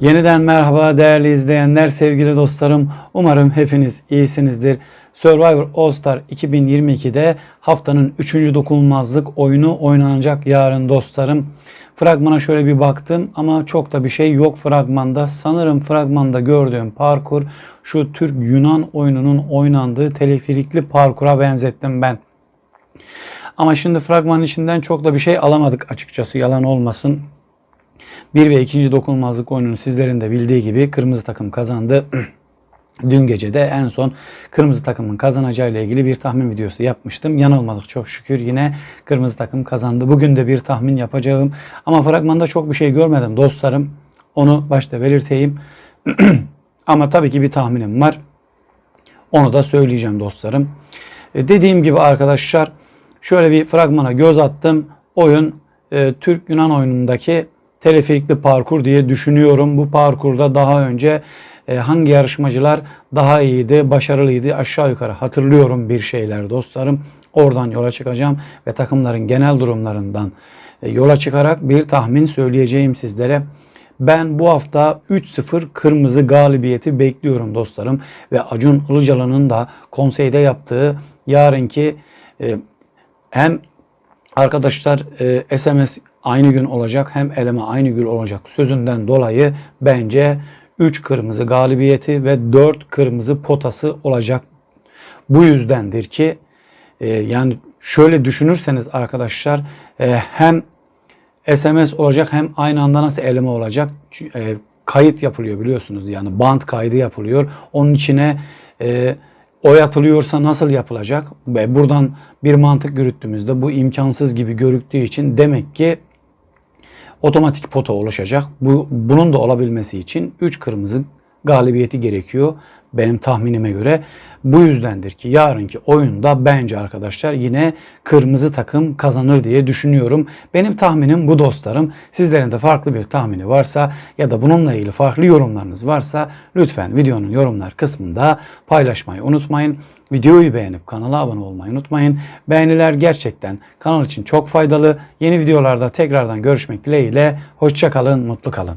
Yeniden merhaba değerli izleyenler, sevgili dostlarım. Umarım hepiniz iyisinizdir. Survivor All Star 2022'de haftanın 3. dokunulmazlık oyunu oynanacak yarın dostlarım. Fragmana şöyle bir baktım ama çok da bir şey yok fragmanda. Sanırım fragmanda gördüğüm parkur şu Türk-Yunan oyununun oynandığı teleferikli parkura benzettim ben. Ama şimdi fragmanın içinden çok da bir şey alamadık açıkçası yalan olmasın. Bir ve ikinci dokunulmazlık oyununu sizlerin de bildiği gibi kırmızı takım kazandı. Dün gece de en son kırmızı takımın kazanacağı ile ilgili bir tahmin videosu yapmıştım. Yanılmadık çok şükür yine kırmızı takım kazandı. Bugün de bir tahmin yapacağım. Ama fragmanda çok bir şey görmedim dostlarım. Onu başta belirteyim. Ama tabii ki bir tahminim var. Onu da söyleyeceğim dostlarım. E, dediğim gibi arkadaşlar şöyle bir fragmana göz attım. Oyun e, Türk-Yunan oyunundaki teleferikli parkur diye düşünüyorum. Bu parkurda daha önce e, hangi yarışmacılar daha iyiydi, başarılıydı aşağı yukarı hatırlıyorum bir şeyler dostlarım. Oradan yola çıkacağım ve takımların genel durumlarından e, yola çıkarak bir tahmin söyleyeceğim sizlere. Ben bu hafta 3-0 kırmızı galibiyeti bekliyorum dostlarım. Ve Acun Ilıcalı'nın da konseyde yaptığı yarınki e, hem arkadaşlar e, SMS aynı gün olacak hem eleme aynı gün olacak sözünden dolayı bence 3 kırmızı galibiyeti ve 4 kırmızı potası olacak. Bu yüzdendir ki e, yani şöyle düşünürseniz arkadaşlar e, hem SMS olacak hem aynı anda nasıl eleme olacak e, kayıt yapılıyor biliyorsunuz yani band kaydı yapılıyor. Onun içine e, oy atılıyorsa nasıl yapılacak? Ve buradan bir mantık yürüttüğümüzde bu imkansız gibi görüktüğü için demek ki otomatik pota oluşacak. Bu bunun da olabilmesi için 3 kırmızı galibiyeti gerekiyor benim tahminime göre. Bu yüzdendir ki yarınki oyunda bence arkadaşlar yine kırmızı takım kazanır diye düşünüyorum. Benim tahminim bu dostlarım. Sizlerin de farklı bir tahmini varsa ya da bununla ilgili farklı yorumlarınız varsa lütfen videonun yorumlar kısmında paylaşmayı unutmayın. Videoyu beğenip kanala abone olmayı unutmayın. Beğeniler gerçekten kanal için çok faydalı. Yeni videolarda tekrardan görüşmek dileğiyle. Hoşçakalın, mutlu kalın.